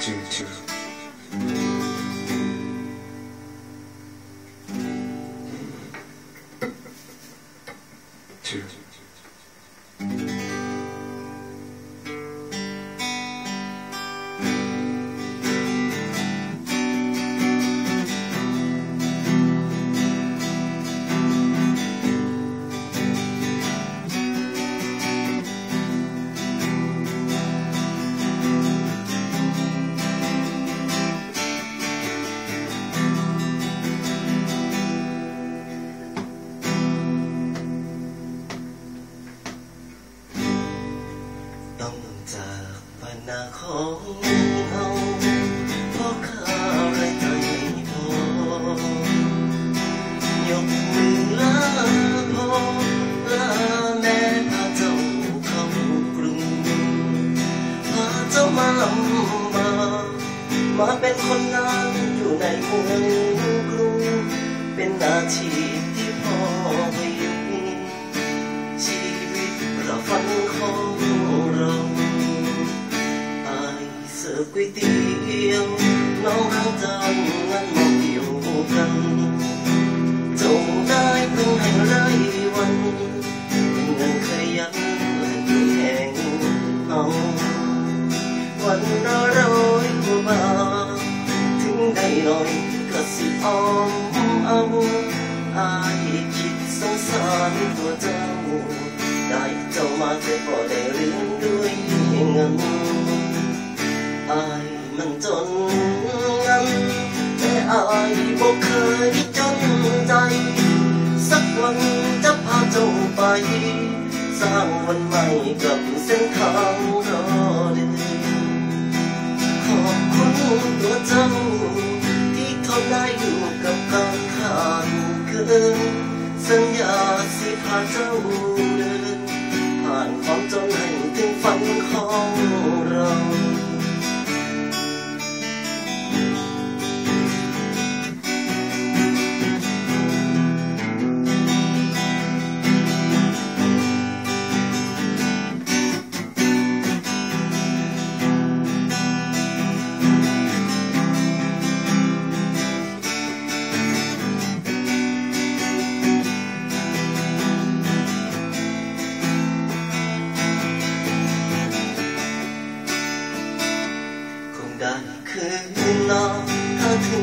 two, two. Two. จากบ้านาของเฮาเพราะข้าไรใจไม่พอยกมือลาพ่อลาแม่พาเจ้าเข้ากรุงพาเจ้ามาลำบากมาเป็นคนงานอยู่ในเมืองกรุงเป็นอาชีพที่พ่อให้ เสิร์ฟก๋วยเตี๋ยวน้องรักจานนั้นมองเกี่ยวกันจงได้เพิ่งให้ไรวันเป็นเงินขยันและมีแห่งเอาวันละร้อยกว่าบาทถึงได้หน่อยก็สิออมเอาอายคิดสงสารตัวเจ้าได้เจ้ามาแต่พอได้เรียนด้วยเงิน อายมันจนงันแต่อายบอกเคยจนใจ สักวันจะพาเจ้าไป สร้างวันใหม่กับเส้นทางรอเดินขอบคุณตัวเจ้า ที่ทนได้อยู่กับการขาดเกินสัญญาสิพาเจ้าเดินผ่านความจน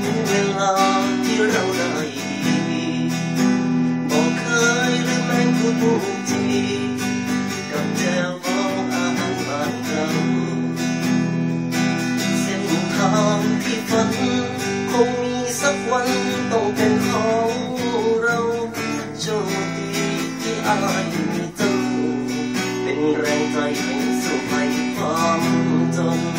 เรื่าที่เราได้บอกเคยหรือแม่งคุณผูกทีกับแจวของอาหารบ้านเราเส้นทางที่ฝันคงมีสักวันต้องเป็นของเราโชคดีที่อายมีเจ้เป็นแรงใจให้สู่ภัยความจน